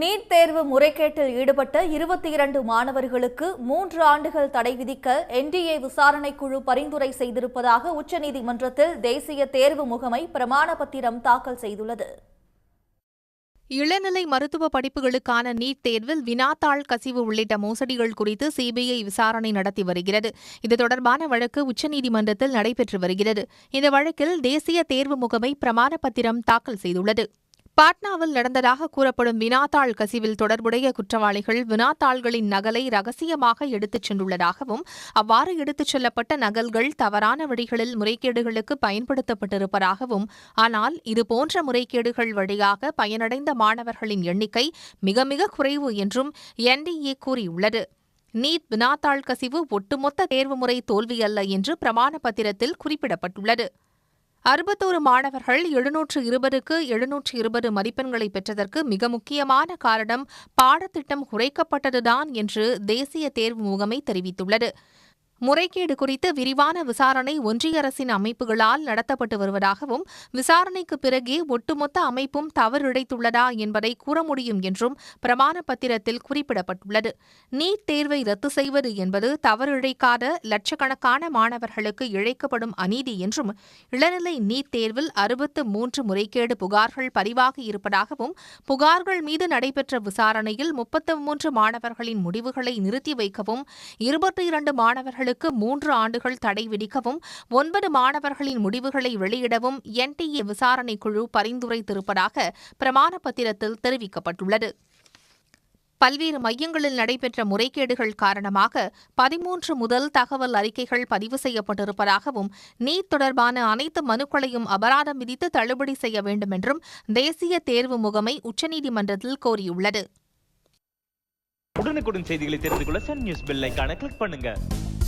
NEET தேர்வு முறைகேட்டில் ஈடுபட்ட இருபத்தி இரண்டு மாணவர்களுக்கு மூன்று ஆண்டுகள் தடை விதிக்க என்டிஏ விசாரணைக்குழு பரிந்துரை செய்திருப்பதாக உச்சநீதிமன்றத்தில் தேசிய தேர்வு முகமை பிரமாண பத்திரம் தாக்கல் செய்துள்ளது. இளநிலை மருத்துவ படிப்புகளுக்கான நீட் தேர்வில் வினாத்தாள் கசிவு உள்ளிட்ட மோசடிகள் குறித்து சிபிஐ விசாரணை நடத்தி வருகிறது. இது தொடர்பான வழக்கு உச்சநீதிமன்றத்தில் நடைபெற்று வருகிறது. இந்த வழக்கில் தேசிய தேர்வு முகமை பிரமாண பத்திரம் தாக்கல் செய்துள்ளது. பாட்னாவில் நடந்ததாக கூறப்படும் வினாத்தாள் கசிவில் தொடர்புடைய குற்றவாளிகள் வினாத்தாள்களின் நகலை ரகசியமாக எடுத்துச் சென்றுள்ளதாகவும் அவ்வாறு எடுத்துச் செல்லப்பட்ட நகல்கள் தவறான வழிகளில் முறைகேடுகளுக்கு பயன்படுத்தப்பட்டிருப்பதாகவும் ஆனால் இதுபோன்ற முறைகேடுகள் வழியாக பயனடைந்த மாணவர்களின் எண்ணிக்கை மிக மிக குறைவு என்றும் என்டிஏ கூறியுள்ளது. நீட் வினாத்தாள் கசிவு ஒட்டுமொத்த தேர்வு முறை தோல்வியல்ல என்று பிரமாண பத்திரத்தில் குறிப்பிடப்பட்டுள்ளது. அறுபத்தோரு மாணவர்கள் எழுநூற்று இருபதுக்கு எழுநூற்று இருபது மதிப்பெண்களை பெற்றதற்கு மிக முக்கியமான காரணம் பாடத்திட்டம் குறைக்கப்பட்டதுதான் என்று தேசிய தேர்வு முகமை தெரிவித்துள்ளது. முறைகேடு குறித்து விரிவான விசாரணை ஒன்றிய அரசின் அமைப்புகளால் நடத்தப்பட்டு வருவதாகவும் விசாரணைக்கு பிறகே ஒட்டுமொத்த அமைப்பும் தவறிழைத்துள்ளதா என்பதை கூற முடியும் என்றும் பிரமாண பத்திரத்தில் குறிப்பிடப்பட்டுள்ளது. நீட் தேர்வை ரத்து செய்வது என்பது தவறிழைக்காத லட்சக்கணக்கான மாணவர்களுக்கு இழைக்கப்படும் அநீதி என்றும் இளநிலை நீட் தேர்வில் அறுபத்து மூன்று முறைகேடு புகார்கள் பதிவாகி இருப்பதாகவும் புகார்கள் மீது நடைபெற்ற விசாரணையில் முப்பத்து மூன்று மாணவர்களின் முடிவுகளை நிறுத்தி வைக்கவும் இருபத்தி இரண்டு மாணவர்கள் மாணவர்களுக்கு மூன்று ஆண்டுகள் தடை விதிக்கவும் ஒன்பது மாணவர்களின் முடிவுகளை வெளியிடவும் என்டிஏ விசாரணை குழு பரிந்துரைத்திருப்பதாக பிரமாண பத்திரத்தில் தெரிவிக்கப்பட்டுள்ளது. பல்வேறு மையங்களில் நடைபெற்ற முறைகேடுகள் காரணமாக பதிமூன்று முதல் தகவல் அறிக்கைகள் பதிவு செய்யப்பட்டிருப்பதாகவும் நீட் தொடர்பான அனைத்து மனுக்களையும் அபராதம் விதித்து தள்ளுபடி செய்ய வேண்டும் என்றும் தேசிய தேர்வு முகமை உச்சநீதிமன்றத்தில் கோரியுள்ளது. உடனுக்குடன் செய்திகளை தெரிந்து கொள்ள சன் நியூஸ் பெல்லைக்கான கிளிக் பண்ணுங்க.